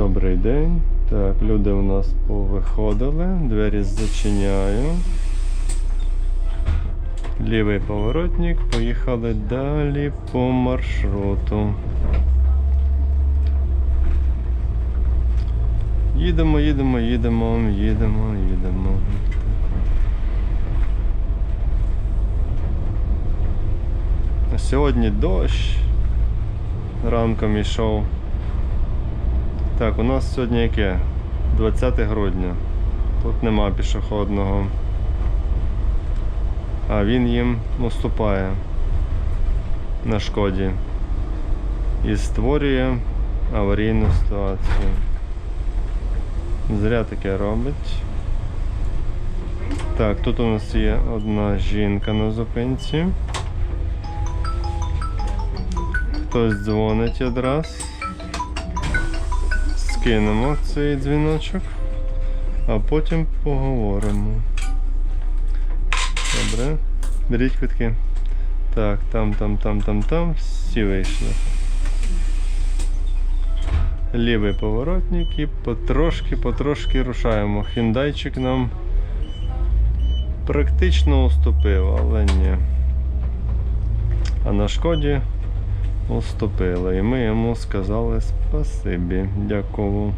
Добрий день. Так, люди у нас повиходили, двері зачиняю. Лівий поворотник, поїхали далі по маршруту. Їдемо, їдемо, їдемо, їдемо, їдемо. Сьогодні дощ. Ранком ішов. Так, у нас сьогодні яке? 20 грудня. Тут нема пішохідного. А він їм уступає на шкоді і створює аварійну ситуацію. Зря таке робить. Так, тут у нас є одна жінка на зупинці. Хтось дзвонить одразу скинемо цей дзвіночок, а потім поговоримо. Добре. Беріть квитки. Так, там, там, там, там, там. Всі вийшли. Лівий поворотник і потрошки, потрошки рушаємо. Хіндайчик нам практично уступив, але ні. А на шкоді уступили. І ми йому сказали спасибі, дякую.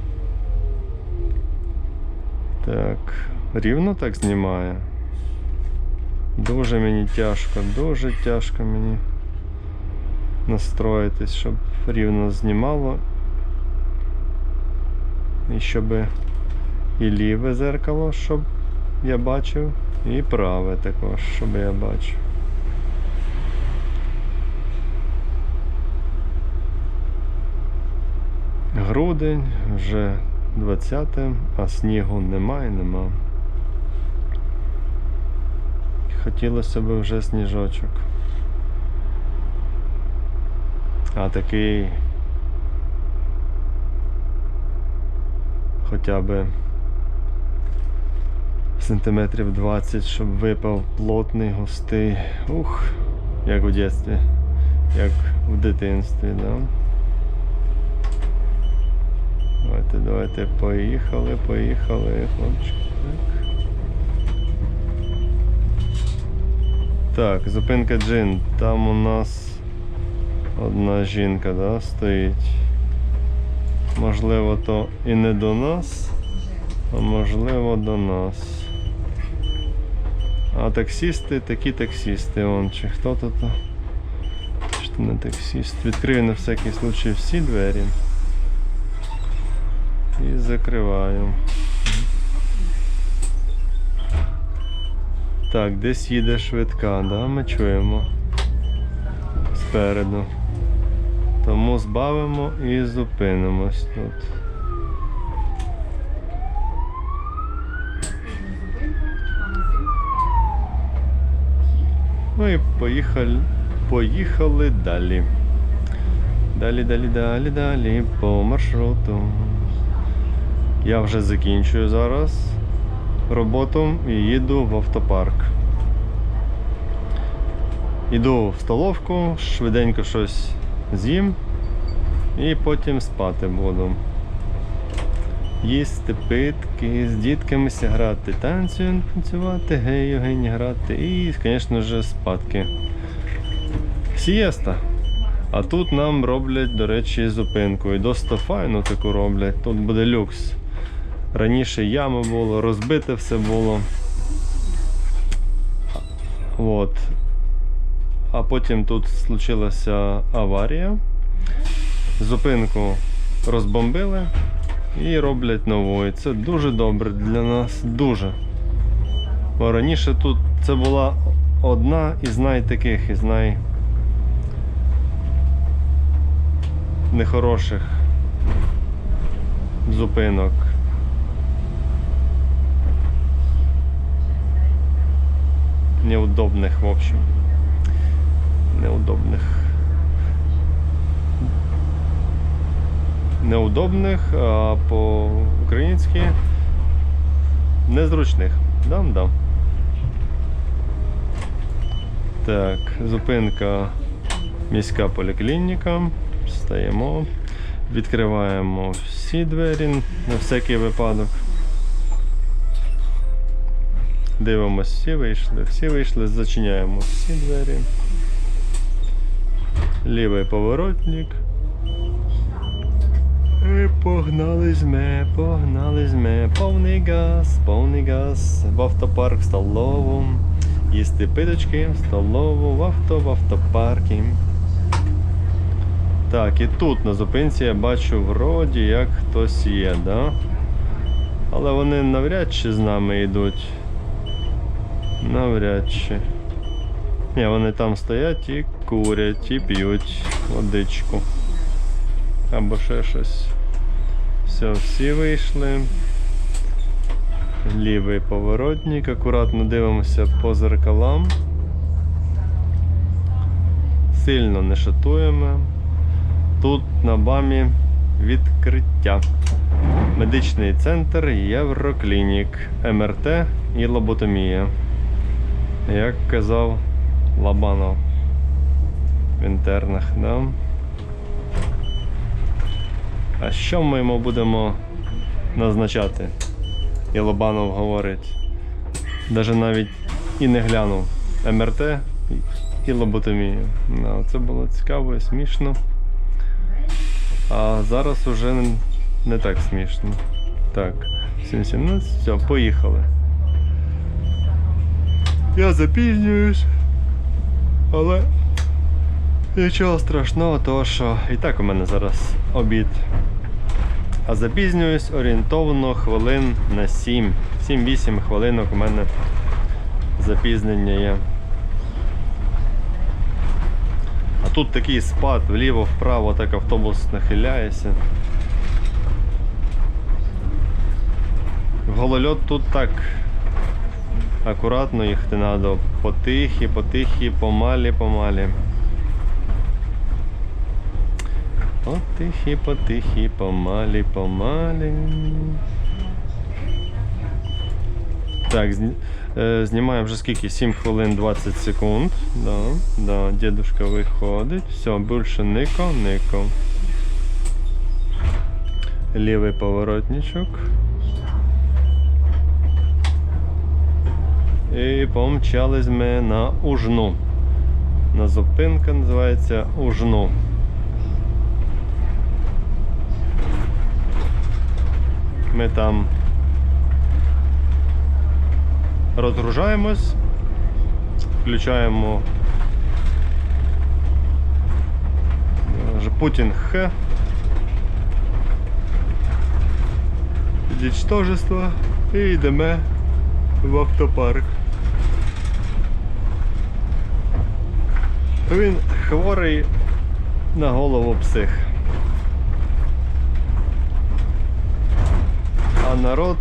Так, рівно так знімає. Дуже мені тяжко, дуже тяжко мені настроїтись, щоб рівно знімало. І щоб і ліве зеркало, щоб я бачив, і праве також, щоб я бачив. Грудень, вже 20, а снігу немає, нема. Хотілося б вже сніжочок. А такий хоча б сантиметрів 20, щоб випав плотний, густий. Ух, як у дитинстві, як в дитинстві, да? Давайте, давайте, поїхали, поїхали, хлопчики. Так. Так, зупинка джин. Там у нас одна жінка, да, стоїть. Можливо, то і не до нас, а можливо до нас. А таксісти, такі таксісти, он чи хто тут? Чи то не таксіст? Відкрию на всякий случай всі двері. І закриваю. Так, десь їде швидка, да? ми чуємо спереду. Тому збавимо і зупинимось тут. Ну і поїхали, поїхали далі. Далі, далі, далі, далі по маршруту. Я вже закінчую зараз роботу і їду в автопарк. Іду в столовку, швиденько щось з'їм і потім спати буду. Їсти питки, з дітками грати, танцю танцювати, гей, Євгені грати і, звісно ж, спадки. Сієста. А тут нам роблять, до речі, зупинку. І досить файно таку роблять. Тут буде люкс. Раніше ями було, розбите все було. От. А потім тут случилася аварія. Зупинку розбомбили і роблять нову. І це дуже добре для нас. Дуже. Бо раніше тут це була одна із найтаких, із най нехороших зупинок. Неудобных, в общем. Неудобных. Неудобних, по-українськи незручних. Дам-дам. Так, зупинка міська поліклініка. Стаємо. Відкриваємо всі двері на всякий випадок. Дивимось, всі вийшли, всі вийшли, зачиняємо всі двері. Лівий поворотник. І погнали ми, погнали ми. Повний газ, повний газ. В автопарк в столову. Їсти питочки в столову, в авто, в автопарки. Так, і тут на зупинці я бачу вроді як хтось є, да? Але вони навряд чи з нами йдуть. Навряд чи. Ні, вони там стоять і курять, і п'ють водичку. Або ще щось. Все, всі вийшли. Лівий поворотник, акуратно дивимося по зеркалам. Сильно не шатуємо. Тут на бамі відкриття. Медичний центр Євроклінік, МРТ і лоботомія. Як казав Лабанов в інтернах, да? А що ми йому будемо назначати? І Лобанов говорить. Даже навіть і не глянув. МРТ і- лоботомію. Да, це було цікаво і смішно. А зараз уже не так смішно. Так, 7.17, все, поїхали. Я запізнююсь. Але нічого страшного, того що і так у мене зараз обід. А запізнююсь орієнтовно хвилин на 7. 7-8 хвилинок у мене запізнення є. А тут такий спад вліво-вправо, так автобус нахиляється. Голольот тут так акуратно їхати треба. Потихі, потихі, помалі, помалі. Потихі, потихі, помалі, помалі. Так, е, знімаємо вже скільки? 7 хвилин 20 секунд. Да, да, дедушка виходить. Все, більше нико, нико. Лівий поворотничок. І помчались ми на Ужну. На зупинка називається Ужну. Ми там розгружаємось, включаємо е, Путін Х. Відчтожество і йдемо в автопарк. Він хворий на голову псих. А народ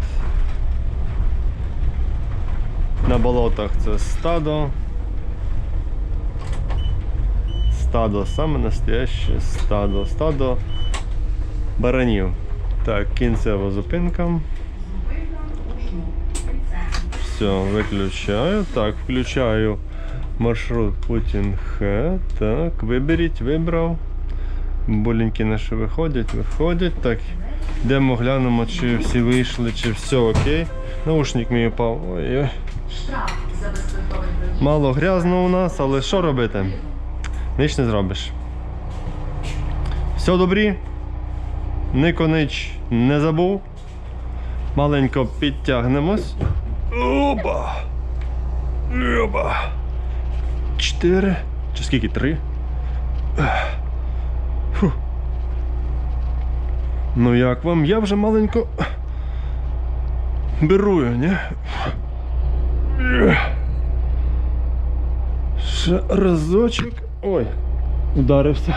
на болотах це стадо. Стадо, саме настояще стадо. Стадо баранів. Так, кінцева зупинка. Все, виключаю. Так, включаю маршрут Путін Х. Так, виберіть, вибрав. Буленькі наші виходять, виходять. Так, йдемо глянемо, чи всі вийшли, чи все окей. Наушник мій упав. Ой-ой. Мало грязно у нас, але що робити? Ніч не зробиш. Все добрі. Никонич не забув. Маленько підтягнемось. Опа! Опа! Чотири. Чи скільки? Три? Фу. Ну як вам? Я вже маленько берую, ні? Ще разочок. Ой, ударився.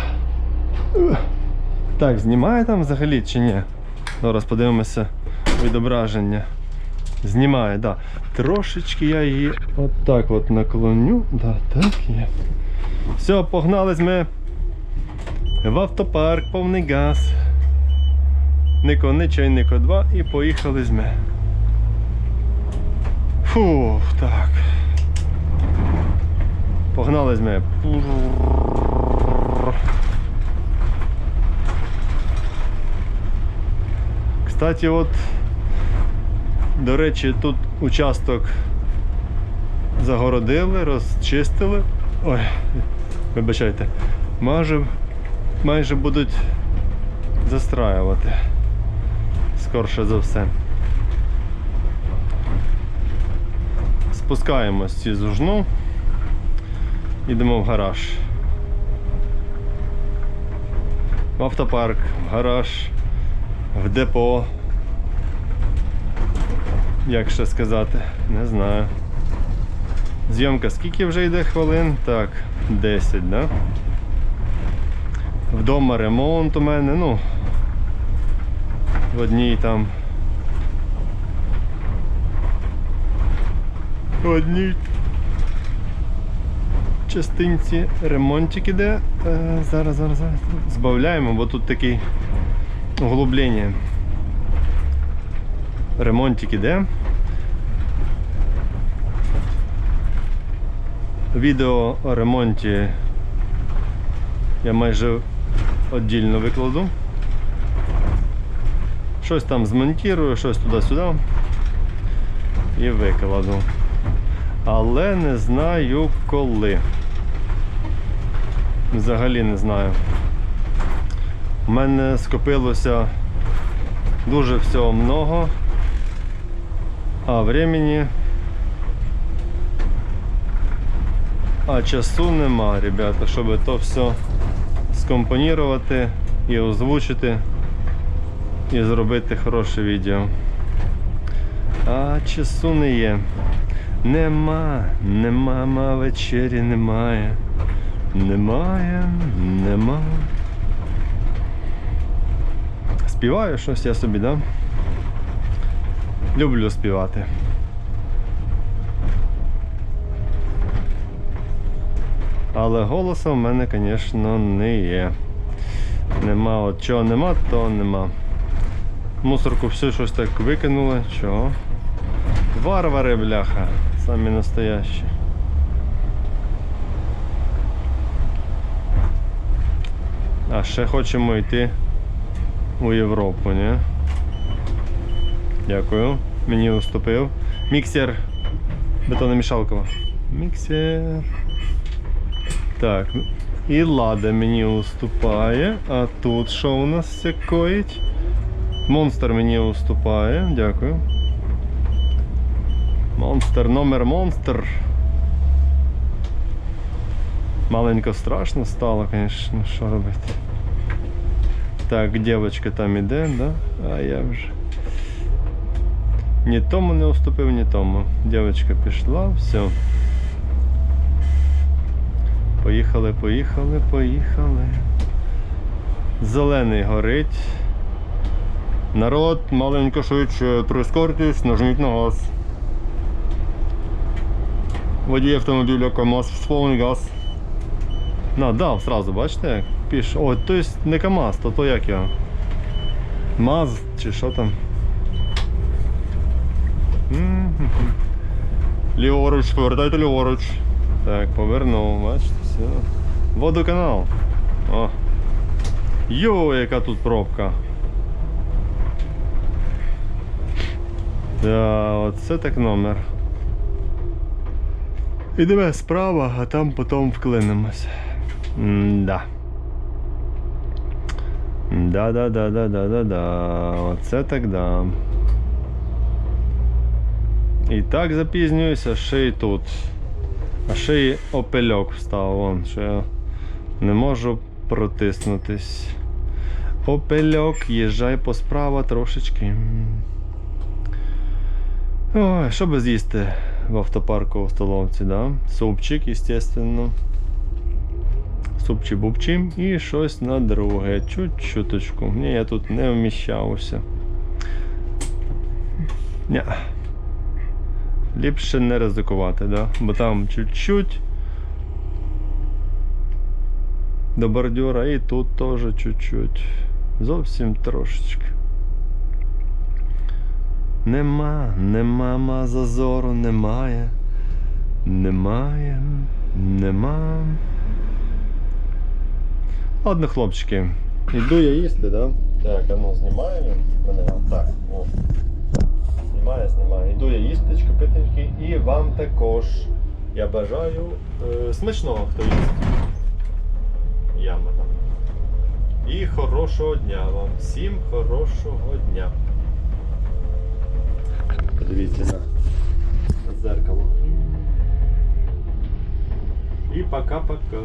Так, знімає там взагалі чи ні? Зараз подивимося відображення. Знімає. Да. Трошечки я її отак от наклоню. Да, так є. Все, погнались ми в автопарк, повний газ. Нико, ничай, Нико 2 і поїхали з ми. Фух, так. Погнали з ми. Кстати, от, до речі, тут участок загородили, розчистили. Ой, вибачайте. Майже, майже будуть застраювати. Скорше за все. Спускаємось ці зужну. Йдемо в гараж. В автопарк, в гараж, в депо. Як ще сказати, не знаю. Зйомка скільки вже йде хвилин? Так, 10, да? Вдома ремонт у мене, ну. В одній там. В одній частинці ремонтик іде. Е, зараз, зараз, зараз. Збавляємо, бо тут такий углублення. Ремонтик іде. Відео о ремонті я майже віддільно викладу. Щось там змонтірую, щось туди-сюди і викладу. Але не знаю коли. Взагалі не знаю. У мене скопилося дуже всього много, а времени, а часу нема, ребята, щоб то все скомпонувати і озвучити і зробити хороше відео. А часу не є. Нема, нема, ма вечері немає. Немає, нема. Співаю щось я собі, да? Люблю співати. Але голосу в мене, звісно, не є. Нема, от чого нема, то нема. Мусорку все щось так викинули. Чого? Варвари, бляха, самі настоящі. А ще хочемо йти у Європу, ні? Дякую. Мені уступив. Міксер бетономішалкова. Міксер. Так. І Лада мені уступає. А тут що у нас це коїть? Монстр мені уступає. Дякую. Монстр, номер монстр. Маленько страшно стало, звісно, що робити. Так, дівчинка там іде, да? А я вже. Ні тому не уступив, ні тому. Дівчинка пішла, все. Поїхали, поїхали, поїхали. Зелений горить. Народ, маленько швидше, прискорьтесь, нажміть на газ. Водій автомобіля КАМАЗ в газ. На, дав сразу, бачите, як піш. О, то есть не КАМАЗ, то то як його? МАЗ чи що там? Ліворуч, повертайте ліворуч. Так, повернув, бачите, все. Водоканал. О. Йо, яка тут пробка. Да, оце так номер. Ідемо справа, а там потім вклинимось. Да. Да, да, да, да, да, да, да. Оце так да. І так запізнююся, ще й тут. А ще й опельок встав, вон, що я не можу протиснутись. Опельок, їжджай по справа трошечки. Ой, що би з'їсти в автопарку у столовці, да? Супчик, естественно. Супчі-бупчі і щось на друге. Чуть-чуточку. Ні, я тут не вміщався. Ня. Ліпше не ризикувати, да? Бо там чуть-чуть до бордюра і тут теж чуть-чуть. Зовсім трошечки. Нема, нема ма зазору, немає. Немає, нема. Ладно, хлопчики. Іду я їсти, да? Так, а ну знімаємо мене. Так знімає, знімає. Іду я їсти, чкопитеньки. І вам також я бажаю е, смачного хто їсть. Яма там. І хорошого дня вам. Всім хорошого дня. Подивіться на зеркало. І пока-пока.